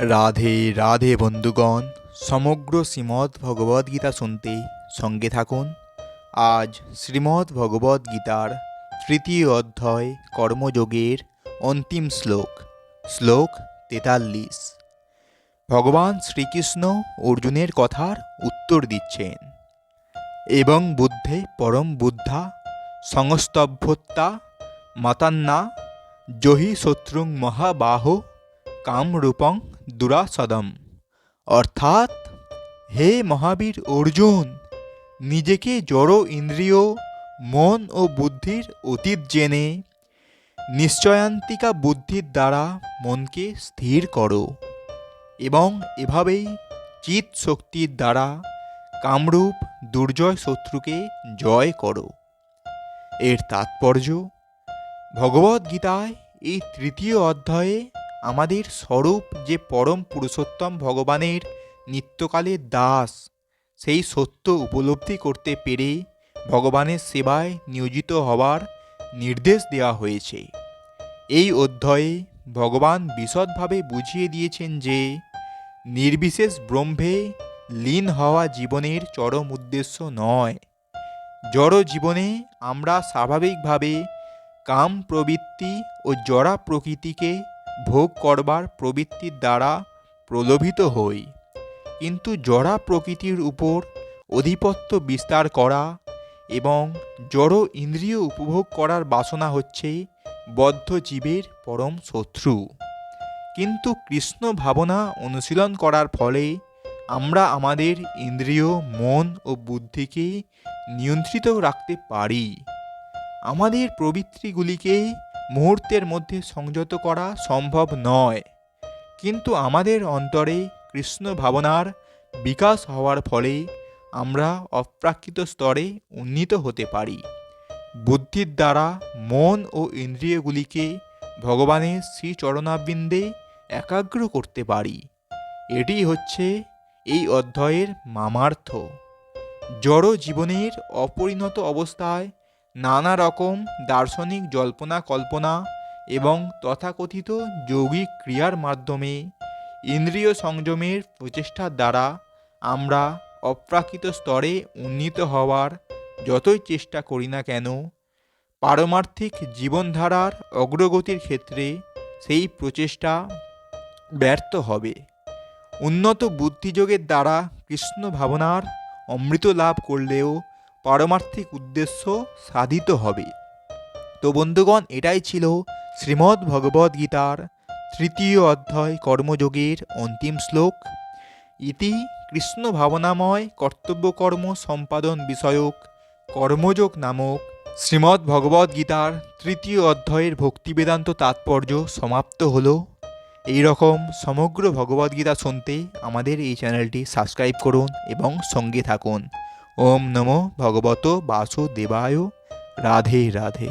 রাধে রাধে বন্ধুগণ, সমগ্র শ্রীমদ্ ভগবদ্গীতা শুনতে সঙ্গে থাকুন। আজ শ্রীমদ্ ভগবদ্গীতার তৃতীয় অধ্যায় কর্মযোগের অন্তিম শ্লোক শ্লোক তেতাল্লিশ। ভগবান শ্রীকৃষ্ণ অর্জুনের কথার উত্তর দিচ্ছেন। এবং বুদ্ধে পরম বুদ্ধা সংস্তভ্যতা মাতান্না জহি শত্রুং মহাবাহ কামরূপং দুরাসদম। অর্থাৎ, হে মহাবীর অর্জুন, নিজেকে জড় ইন্দ্রিয়, মন ও বুদ্ধির অতীত জেনে, নিশ্চয়ান্তিকা বুদ্ধির দ্বারা মনকে স্থির করো এবং এভাবেই চিত শক্তির দ্বারা কামরূপ দুর্জয় শত্রুকে জয় করো। এর তাৎপর্য, ভগবদ্গীতায় এই তৃতীয় অধ্যায়ে আমাদের স্বরূপ যে পরম পুরুষোত্তম ভগবানের নিত্যকালের দাস, সেই সত্য উপলব্ধি করতে পেরে ভগবানের সেবায় নিয়োজিত হওয়ার নির্দেশ দেওয়া হয়েছে। এই অধ্যায়ে ভগবান বিশদভাবে বুঝিয়ে দিয়েছেন যে, নির্বিশেষ ব্রহ্মে লীন হওয়া জীবনের চরম উদ্দেশ্য নয়। জড় জীবনে আমরা স্বাভাবিকভাবে কাম প্রবৃত্তি ও জড়া প্রকৃতিকে ভোগ করবার প্রবৃত্তির দ্বারা প্রলোভিত হই। কিন্তু জড়া প্রকৃতির উপর অধিপত্য বিস্তার করা এবং জড় ইন্দ্রিয় উপভোগ করার বাসনা হচ্ছে বদ্ধ জীবের পরম শত্রু। কিন্তু কৃষ্ণ ভাবনা অনুশীলন করার ফলে আমরা আমাদের ইন্দ্রিয়, মন ও বুদ্ধিকে নিয়ন্ত্রিত রাখতে পারি। আমাদের প্রবৃত্তিগুলিকে মুহূর্তের মধ্যে সংযত করা সম্ভব নয়। কিন্তু আমাদের অন্তরে কৃষ্ণ ভাবনার বিকাশ হওয়ার ফলে আমরা অপ্রাকৃত স্তরে উন্নীত হতে পারি। বুদ্ধির দ্বারা মন ও ইন্দ্রিয়গুলিকে ভগবানের শ্রীচরণাবৃন্দে একাগ্র করতে পারি। এটি হচ্ছে এই অধ্যায়ের মামার্থ। জড় জীবনের অপরিণত অবস্থায় নানা রকম দার্শনিক জল্পনা কল্পনা এবং তথাকথিত যৌগিক ক্রিয়ার মাধ্যমে ইন্দ্রিয় সংযমের প্রচেষ্টার দ্বারা আমরা অপ্রাকৃত স্তরে উন্নীত হওয়ার যতই চেষ্টা করি না কেন, পারমার্থিক জীবনধারার অগ্রগতির ক্ষেত্রে সেই প্রচেষ্টা ব্যর্থ হবে। উন্নত বুদ্ধিযোগের দ্বারা কৃষ্ণ ভাবনার অমৃত লাভ করলেও পারমার্থিক উদ্দেশ্য সাধিত হবে। তো বন্ধুগণ, এটাই ছিল শ্রীমদ্ ভগবদ্ গীতার তৃতীয় অধ্যায় কর্মযোগের অন্তিম শ্লোক। ইতি কৃষ্ণ ভাবনাময় কর্তব্যকর্ম সম্পাদন বিষয়ক কর্মযোগ নামক শ্রীমদ্ ভগবদ্ গীতার তৃতীয় অধ্যায়ের ভক্তিবেদান্ত তাৎপর্য সমাপ্ত হল। এই রকম সমগ্র ভগবদ্গীতা শুনতে আমাদের এই চ্যানেলটি সাবস্ক্রাইব করুন এবং সঙ্গে থাকুন। ওম নমো ভগবত বাসুদেবায় রাধে রাধে।